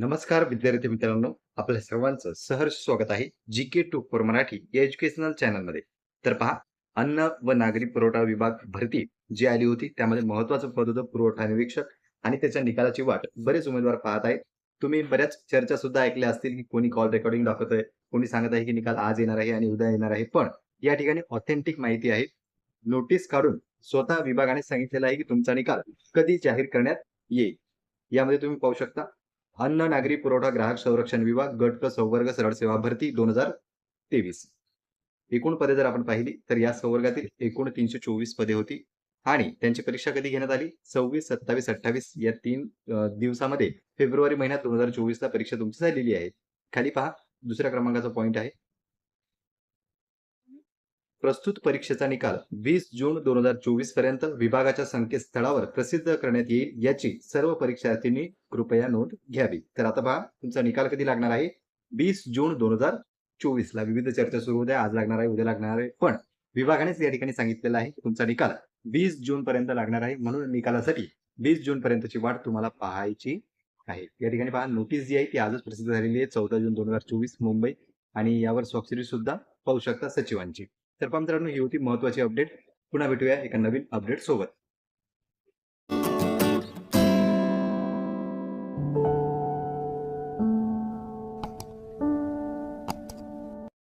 नमस्कार विद्यार्थी मित्रांनो. आपल्या सर्वांचं सहर्ष स्वागत आहे G K two four Marathi या एज्युकेशनल चॅनलमध्ये तर पहा अन्न व नागरी पुरवठा विभाग भरती जी आली होती त्यामध्ये महत्वाचं पद होतं पुरवठा निरीक्षक आणि त्याच्या निकालाची वाट बरेच उमेदवार पाहत आहेत. तुम्ही बऱ्याच चर्चा सुद्धा ऐकल्या असतील की कोणी कॉल रेकॉर्डिंग दाखवत आहे कोणी सांगत आहे की निकाल आज येणार आहे आणि उद्या येणार आहे. पण या ठिकाणी ऑथेंटिक माहिती आहे. नोटीस काढून स्वतः विभागाने सांगितलेलं आहे की तुमचा निकाल कधी जाहीर करण्यात येईल. यामध्ये तुम्ही पाहू शकता अन्न नागरी पुरवठा ग्राहक संरक्षण विभाग गट क संवर्ग सरळ सेवा भरती दोन हजार तेवीस. एकूण पदे जर आपण पाहिली तर या संवर्गातील एकूण तीनशे चोवीस पदे होती. आणि त्यांची परीक्षा कधी घेण्यात आली? सव्वीस सत्तावीस अठ्ठावीस या तीन दिवसामध्ये फेब्रुवारी महिन्यात दोन हजार चोवीसला परीक्षा तुमची झालेली आहे. खाली पहा दुसऱ्या क्रमांकाचा पॉईंट आहे. प्रस्तुत परीक्षेचा निकाल वीस जून दोन हजार चोवीसपर्यंत विभागाच्या संकेतस्थळावर प्रसिद्ध करण्यात येईल याची सर्व परीक्षार्थींनी कृपया नोंद घ्यावी. तर आता पहा तुमचा निकाल कधी लागणार आहे? वीस जून दोन हजार चोवीस ला विविध चर्चा सुरू होत्या आज लागणार आहे उद्या लागणार आहे. पण विभागानेच या ठिकाणी सांगितलेलं आहे की तुमचा निकाल वीस जून पर्यंत लागणार आहे. म्हणून निकालासाठी वीस जून पर्यंतची वाट तुम्हाला पाहायची आहे. या ठिकाणी पहा नोटीस जी आहे ती आजच प्रसिद्ध झालेली आहे. चौदा जून दोन हजार चोवीस मुंबई आणि यावर स्वाक्षरी सुद्धा पाहू शकता सचिवांची. तर मित्रांनो ही होती महत्वाची अपडेट पुन्हा भेटूया एका नवीन अपडेट सोबत.